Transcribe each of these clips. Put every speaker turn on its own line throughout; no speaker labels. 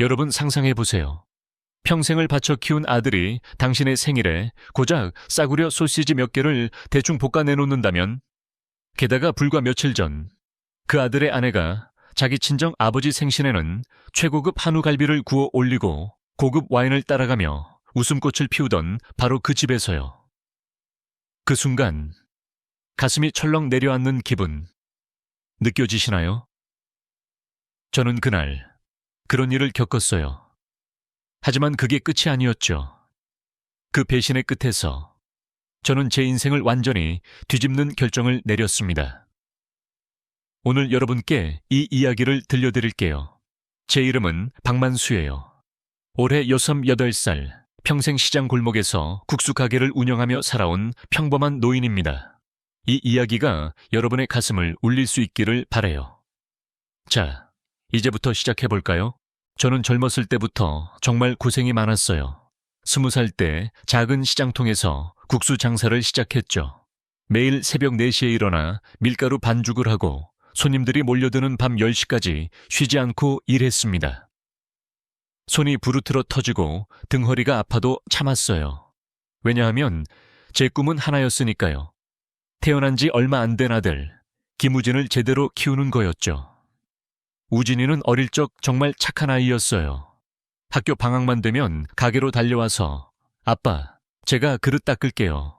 여러분 상상해 보세요. 평생을 바쳐 키운 아들이 당신의 생일에 고작 싸구려 소시지 몇 개를 대충 볶아 내놓는다면 게다가 불과 며칠 전 그 아들의 아내가 자기 친정 아버지 생신에는 최고급 한우 갈비를 구워 올리고 고급 와인을 따라가며 웃음꽃을 피우던 바로 그 집에서요. 그 순간 가슴이 철렁 내려앉는 기분 느껴지시나요? 저는 그날 그런 일을 겪었어요. 하지만 그게 끝이 아니었죠. 그 배신의 끝에서 저는 제 인생을 완전히 뒤집는 결정을 내렸습니다. 오늘 여러분께 이 이야기를 들려드릴게요. 제 이름은 박만수예요. 올해 68살 평생 시장 골목에서 국수 가게를 운영하며 살아온 평범한 노인입니다. 이 이야기가 여러분의 가슴을 울릴 수 있기를 바래요. 자, 이제부터 시작해볼까요? 저는 젊었을 때부터 정말 고생이 많았어요. 스무 살 때 작은 시장통에서 국수 장사를 시작했죠. 매일 새벽 4시에 일어나 밀가루 반죽을 하고 손님들이 몰려드는 밤 10시까지 쉬지 않고 일했습니다. 손이 부르트러 터지고 등허리가 아파도 참았어요. 왜냐하면 제 꿈은 하나였으니까요. 태어난 지 얼마 안 된 아들, 김우진을 제대로 키우는 거였죠. 우진이는 어릴 적 정말 착한 아이였어요. 학교 방학만 되면 가게로 달려와서 아빠, 제가 그릇 닦을게요.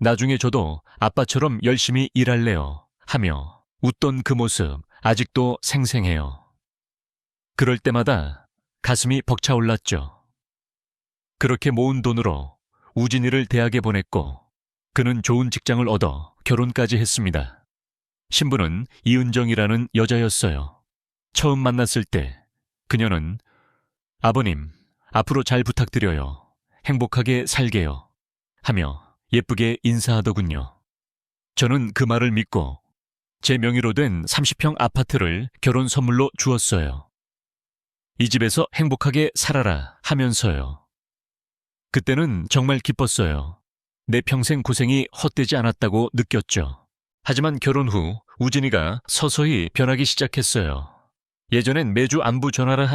나중에 저도 아빠처럼 열심히 일할래요. 하며 웃던 그 모습 아직도 생생해요. 그럴 때마다 가슴이 벅차올랐죠. 그렇게 모은 돈으로 우진이를 대학에 보냈고 그는 좋은 직장을 얻어 결혼까지 했습니다. 신부는 이은정이라는 여자였어요. 처음 만났을 때 그녀는 아버님, 앞으로 잘 부탁드려요. 행복하게 살게요. 하며 예쁘게 인사하더군요. 저는 그 말을 믿고 제 명의로 된 30평 아파트를 결혼 선물로 주었어요. 이 집에서 행복하게 살아라 하면서요. 그때는 정말 기뻤어요. 내 평생 고생이 헛되지 않았다고 느꼈죠. 하지만 결혼 후 우진이가 서서히 변하기 시작했어요. 예전엔 매주 안부 전화를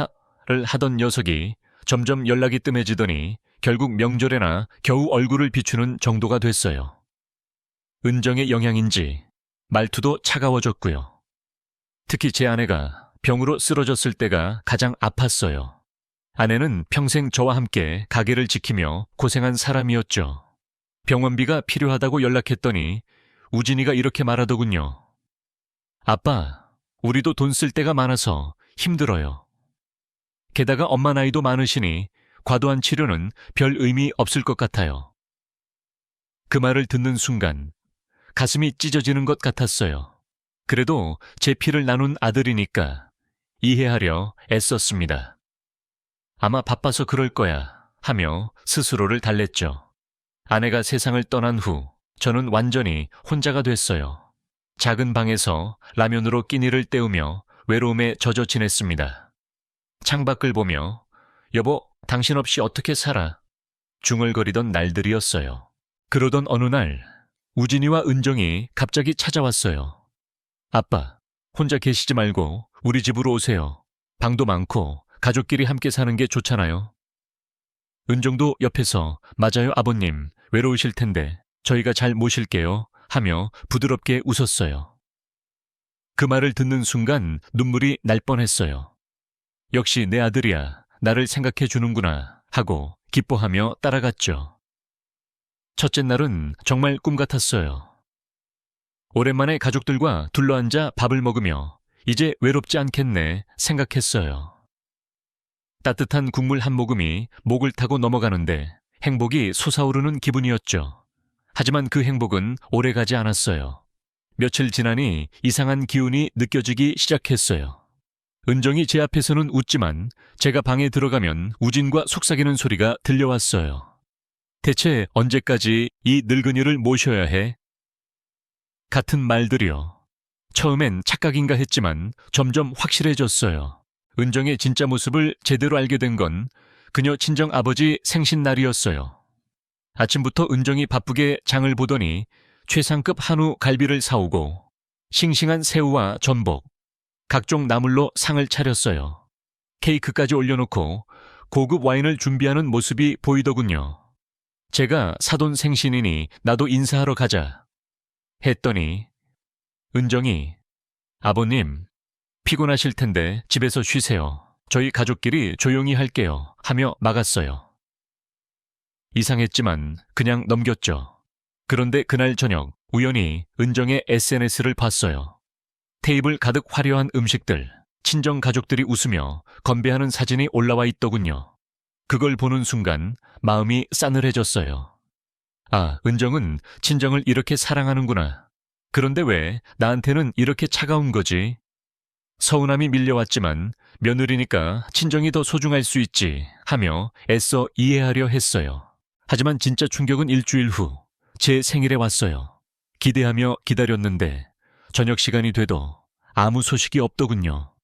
하던 녀석이 점점 연락이 뜸해지더니 결국 명절에나 겨우 얼굴을 비추는 정도가 됐어요. 은정의 영향인지 말투도 차가워졌고요. 특히 제 아내가 병으로 쓰러졌을 때가 가장 아팠어요. 아내는 평생 저와 함께 가게를 지키며 고생한 사람이었죠. 병원비가 필요하다고 연락했더니 우진이가 이렇게 말하더군요. 아빠, 우리도 돈 쓸 때가 많아서 힘들어요. 게다가 엄마 나이도 많으시니 과도한 치료는 별 의미 없을 것 같아요. 그 말을 듣는 순간 가슴이 찢어지는 것 같았어요. 그래도 제 피를 나눈 아들이니까 이해하려 애썼습니다. 아마 바빠서 그럴 거야 하며 스스로를 달랬죠. 아내가 세상을 떠난 후 저는 완전히 혼자가 됐어요. 작은 방에서 라면으로 끼니를 때우며 외로움에 젖어 지냈습니다. 창밖을 보며 여보, 당신 없이 어떻게 살아? 중얼거리던 날들이었어요. 그러던 어느 날 우진이와 은정이 갑자기 찾아왔어요. 아빠, 혼자 계시지 말고 우리 집으로 오세요. 방도 많고 가족끼리 함께 사는 게 좋잖아요. 은정도 옆에서 맞아요, 아버님. 외로우실 텐데 저희가 잘 모실게요. 하며 부드럽게 웃었어요. 그 말을 듣는 순간 눈물이 날 뻔했어요. 역시 내 아들이야. 나를 생각해 주는구나. 하고 기뻐하며 따라갔죠. 첫째 날은 정말 꿈 같았어요. 오랜만에 가족들과 둘러앉아 밥을 먹으며 이제 외롭지 않겠네 생각했어요. 따뜻한 국물 한 모금이 목을 타고 넘어가는데 행복이 솟아오르는 기분이었죠. 하지만 그 행복은 오래 가지 않았어요. 며칠 지나니 이상한 기운이 느껴지기 시작했어요. 은정이 제 앞에서는 웃지만 제가 방에 들어가면 우진과 속삭이는 소리가 들려왔어요. 대체 언제까지 이 늙은이를 모셔야 해? 같은 말들이요. 처음엔 착각인가 했지만 점점 확실해졌어요. 은정의 진짜 모습을 제대로 알게 된 건 그녀 친정 아버지 생신날이었어요. 아침부터 은정이 바쁘게 장을 보더니 최상급 한우 갈비를 사오고 싱싱한 새우와 전복, 각종 나물로 상을 차렸어요. 케이크까지 올려놓고 고급 와인을 준비하는 모습이 보이더군요. 제가 사돈 생신이니 나도 인사하러 가자. 했더니 은정이 아버님 피곤하실 텐데 집에서 쉬세요. 저희 가족끼리 조용히 할게요. 하며 막았어요. 이상했지만 그냥 넘겼죠. 그런데 그날 저녁 우연히 은정의 SNS를 봤어요. 테이블 가득 화려한 음식들, 친정 가족들이 웃으며 건배하는 사진이 올라와 있더군요. 그걸 보는 순간 마음이 싸늘해졌어요. 아, 은정은 친정을 이렇게 사랑하는구나. 그런데 왜 나한테는 이렇게 차가운 거지? 서운함이 밀려왔지만 며느리니까 친정이 더 소중할 수 있지 하며 애써 이해하려 했어요. 하지만 진짜 충격은 일주일 후 제 생일에 왔어요. 기대하며 기다렸는데 저녁 시간이 돼도 아무 소식이 없더군요.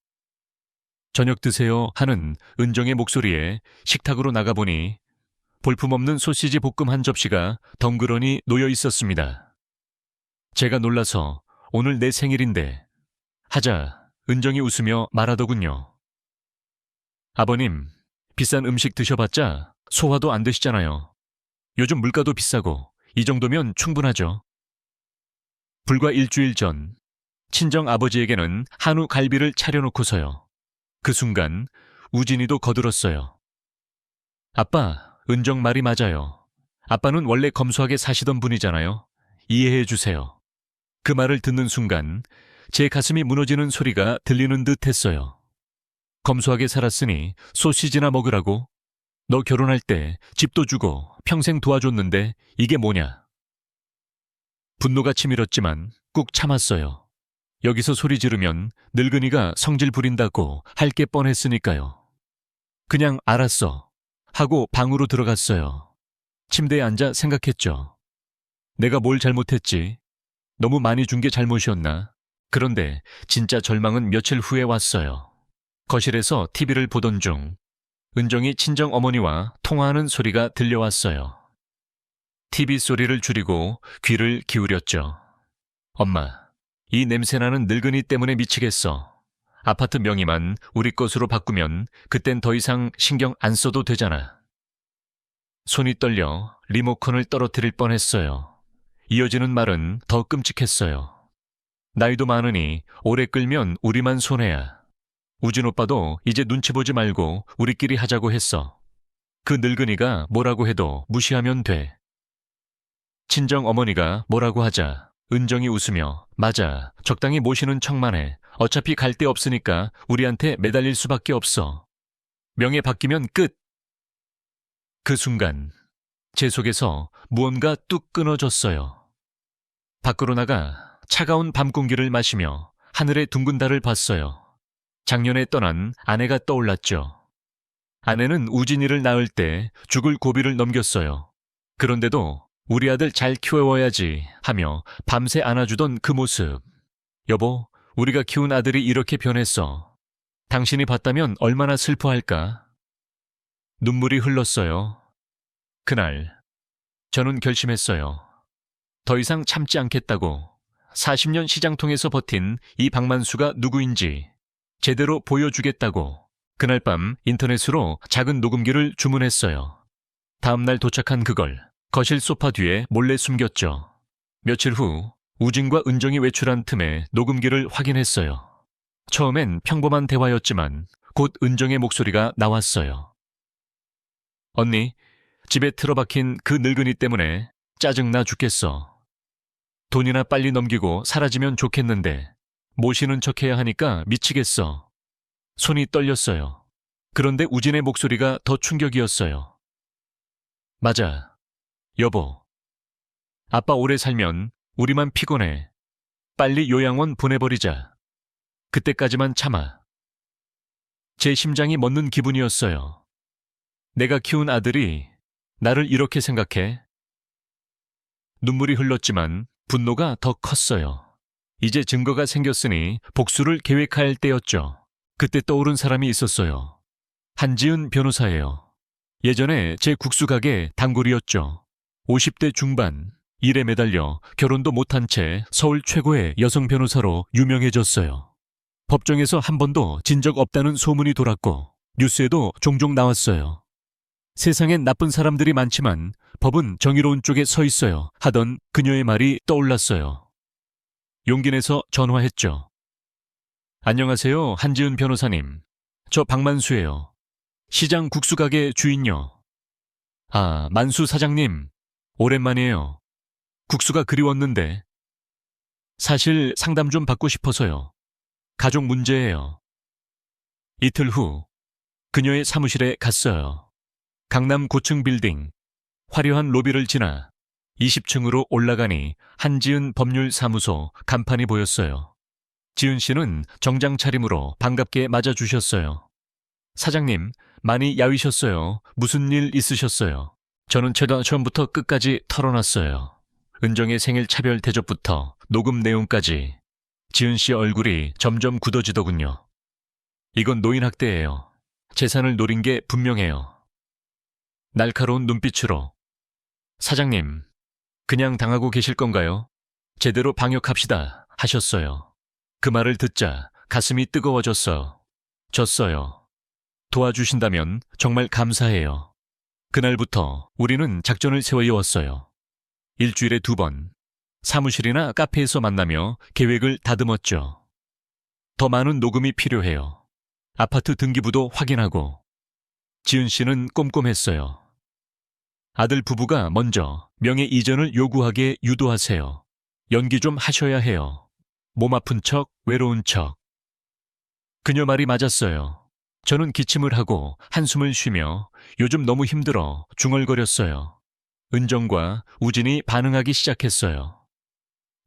저녁 드세요 하는 은정의 목소리에 식탁으로 나가보니 볼품없는 소시지 볶음 한 접시가 덩그러니 놓여 있었습니다. 제가 놀라서 오늘 내 생일인데 하자 은정이 웃으며 말하더군요. 아버님, 비싼 음식 드셔봤자 소화도 안 되시잖아요. 요즘 물가도 비싸고 이 정도면 충분하죠. 불과 일주일 전 친정 아버지에게는 한우 갈비를 차려놓고서요. 그 순간 우진이도 거들었어요. 아빠, 은정 말이 맞아요. 아빠는 원래 검소하게 사시던 분이잖아요. 이해해 주세요. 그 말을 듣는 순간 제 가슴이 무너지는 소리가 들리는 듯 했어요. 검소하게 살았으니 소시지나 먹으라고? 너 결혼할 때 집도 주고 평생 도와줬는데 이게 뭐냐? 분노가 치밀었지만 꾹 참았어요. 여기서 소리 지르면 늙은이가 성질 부린다고 할 게 뻔했으니까요. 그냥 알았어. 하고 방으로 들어갔어요. 침대에 앉아 생각했죠. 내가 뭘 잘못했지? 너무 많이 준 게 잘못이었나? 그런데 진짜 절망은 며칠 후에 왔어요. 거실에서 TV를 보던 중 은정이 친정 어머니와 통화하는 소리가 들려왔어요. TV 소리를 줄이고 귀를 기울였죠. 엄마, 이 냄새나는 늙은이 때문에 미치겠어. 아파트 명의만 우리 것으로 바꾸면 그땐 더 이상 신경 안 써도 되잖아. 손이 떨려 리모컨을 떨어뜨릴 뻔했어요. 이어지는 말은 더 끔찍했어요. 나이도 많으니 오래 끌면 우리만 손해야. 우진 오빠도 이제 눈치 보지 말고 우리끼리 하자고 했어. 그 늙은이가 뭐라고 해도 무시하면 돼. 친정 어머니가 뭐라고 하자 은정이 웃으며 맞아 적당히 모시는 척만 해. 어차피 갈 데 없으니까 우리한테 매달릴 수밖에 없어. 명예 바뀌면 끝. 그 순간 제 속에서 무언가 뚝 끊어졌어요. 밖으로 나가 차가운 밤 공기를 마시며 하늘의 둥근 달을 봤어요. 작년에 떠난 아내가 떠올랐죠. 아내는 우진이를 낳을 때 죽을 고비를 넘겼어요. 그런데도 우리 아들 잘 키워야지 하며 밤새 안아주던 그 모습. 여보, 우리가 키운 아들이 이렇게 변했어. 당신이 봤다면 얼마나 슬퍼할까? 눈물이 흘렀어요. 그날, 저는 결심했어요. 더 이상 참지 않겠다고. 40년 시장통에서 버틴 이 박만수가 누구인지 제대로 보여주겠다고 그날 밤 인터넷으로 작은 녹음기를 주문했어요. 다음날 도착한 그걸 거실 소파 뒤에 몰래 숨겼죠. 며칠 후 우진과 은정이 외출한 틈에 녹음기를 확인했어요. 처음엔 평범한 대화였지만 곧 은정의 목소리가 나왔어요. 언니, 집에 틀어박힌 그 늙은이 때문에 짜증나 죽겠어. 돈이나 빨리 넘기고 사라지면 좋겠는데 모시는 척 해야 하니까 미치겠어. 손이 떨렸어요. 그런데 우진의 목소리가 더 충격이었어요. 맞아. 여보. 아빠 오래 살면 우리만 피곤해. 빨리 요양원 보내버리자. 그때까지만 참아. 제 심장이 멎는 기분이었어요. 내가 키운 아들이 나를 이렇게 생각해. 눈물이 흘렀지만 분노가 더 컸어요. 이제 증거가 생겼으니 복수를 계획할 때였죠. 그때 떠오른 사람이 있었어요. 한지은 변호사예요. 예전에 제 국수가게 단골이었죠. 50대 중반, 일에 매달려 결혼도 못한 채 서울 최고의 여성 변호사로 유명해졌어요. 법정에서 한 번도 진 적 없다는 소문이 돌았고 뉴스에도 종종 나왔어요. 세상엔 나쁜 사람들이 많지만 법은 정의로운 쪽에 서 있어요. 하던 그녀의 말이 떠올랐어요. 용기 내서 전화했죠. 안녕하세요, 한지은 변호사님. 저 박만수예요. 시장 국수가게 주인요. 아, 만수 사장님. 오랜만이에요. 국수가 그리웠는데. 사실 상담 좀 받고 싶어서요. 가족 문제예요. 이틀 후, 그녀의 사무실에 갔어요. 강남 고층 빌딩, 화려한 로비를 지나 20층으로 올라가니 한지은 법률사무소 간판이 보였어요. 지은 씨는 정장 차림으로 반갑게 맞아주셨어요. 사장님, 많이 야위셨어요. 무슨 일 있으셨어요? 저는 최다 처음부터 끝까지 털어놨어요. 은정의 생일 차별 대접부터 녹음 내용까지 지은 씨 얼굴이 점점 굳어지더군요. 이건 노인 학대예요. 재산을 노린 게 분명해요. 날카로운 눈빛으로 사장님, 그냥 당하고 계실 건가요? 제대로 방역합시다 하셨어요. 그 말을 듣자 가슴이 뜨거워졌어. 졌어요. 도와주신다면 정말 감사해요. 그날부터 우리는 작전을 세워왔어요. 일주일에 두 번, 사무실이나 카페에서 만나며 계획을 다듬었죠. 더 많은 녹음이 필요해요. 아파트 등기부도 확인하고. 지은 씨는 꼼꼼했어요. 아들 부부가 먼저 명예 이전을 요구하게 유도하세요. 연기 좀 하셔야 해요. 몸 아픈 척, 외로운 척. 그녀 말이 맞았어요. 저는 기침을 하고 한숨을 쉬며 요즘 너무 힘들어 중얼거렸어요. 은정과 우진이 반응하기 시작했어요.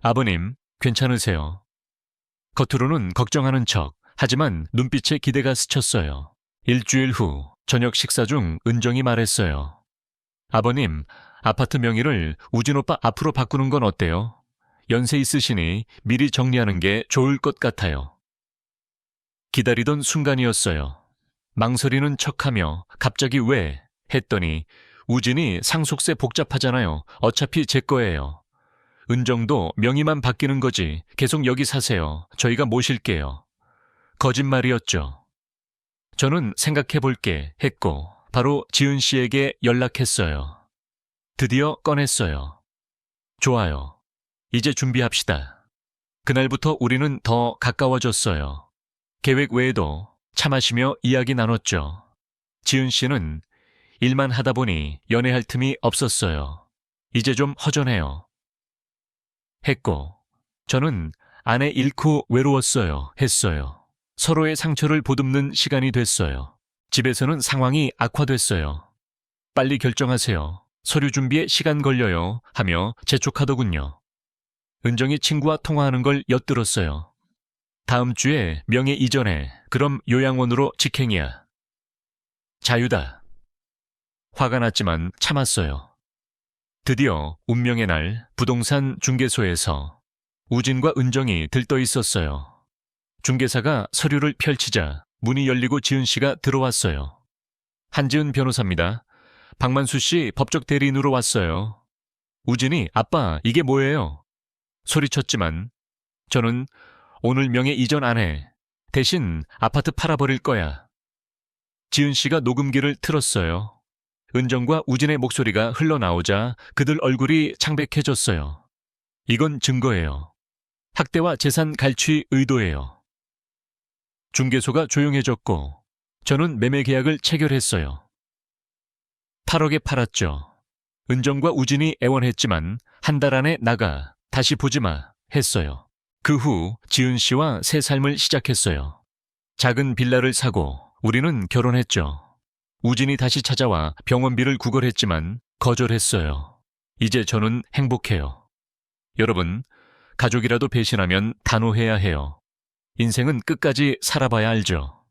아버님, 괜찮으세요? 겉으로는 걱정하는 척, 하지만 눈빛에 기대가 스쳤어요. 일주일 후 저녁 식사 중 은정이 말했어요. 아버님, 아파트 명의를 우진 오빠 앞으로 바꾸는 건 어때요? 연세 있으시니 미리 정리하는 게 좋을 것 같아요. 기다리던 순간이었어요. 망설이는 척하며 갑자기 왜? 했더니 우진이 상속세 복잡하잖아요. 어차피 제 거예요. 은정도 명의만 바뀌는 거지. 계속 여기 사세요. 저희가 모실게요. 거짓말이었죠. 저는 생각해 볼게 했고 바로 지은 씨에게 연락했어요. 드디어 꺼냈어요. 좋아요. 이제 준비합시다. 그날부터 우리는 더 가까워졌어요. 계획 외에도 차 마시며 이야기 나눴죠. 지은 씨는 일만 하다 보니 연애할 틈이 없었어요. 이제 좀 허전해요. 했고, 저는 아내 잃고 외로웠어요. 했어요. 서로의 상처를 보듬는 시간이 됐어요. 집에서는 상황이 악화됐어요. 빨리 결정하세요. 서류 준비에 시간 걸려요. 하며 재촉하더군요. 은정이 친구와 통화하는 걸 엿들었어요. 다음 주에 명예 이전에 그럼 요양원으로 직행이야. 자유다. 화가 났지만 참았어요. 드디어 운명의 날 부동산 중개소에서 우진과 은정이 들떠 있었어요. 중개사가 서류를 펼치자 문이 열리고 지은 씨가 들어왔어요. 한지은 변호사입니다. 박만수 씨 법적 대리인으로 왔어요. 우진이 아빠 이게 뭐예요? 소리쳤지만 저는 오늘 명예 이전 안 해. 대신 아파트 팔아버릴 거야. 지은 씨가 녹음기를 틀었어요. 은정과 우진의 목소리가 흘러나오자 그들 얼굴이 창백해졌어요. 이건 증거예요. 학대와 재산 갈취 의도예요. 중개소가 조용해졌고 저는 매매 계약을 체결했어요. 8억에 팔았죠. 은정과 우진이 애원했지만 한 달 안에 나가 다시 보지 마 했어요. 그 후 지은 씨와 새 삶을 시작했어요. 작은 빌라를 사고 우리는 결혼했죠. 우진이 다시 찾아와 병원비를 구걸했지만 거절했어요. 이제 저는 행복해요. 여러분, 가족이라도 배신하면 단호해야 해요. 인생은 끝까지 살아봐야 알죠.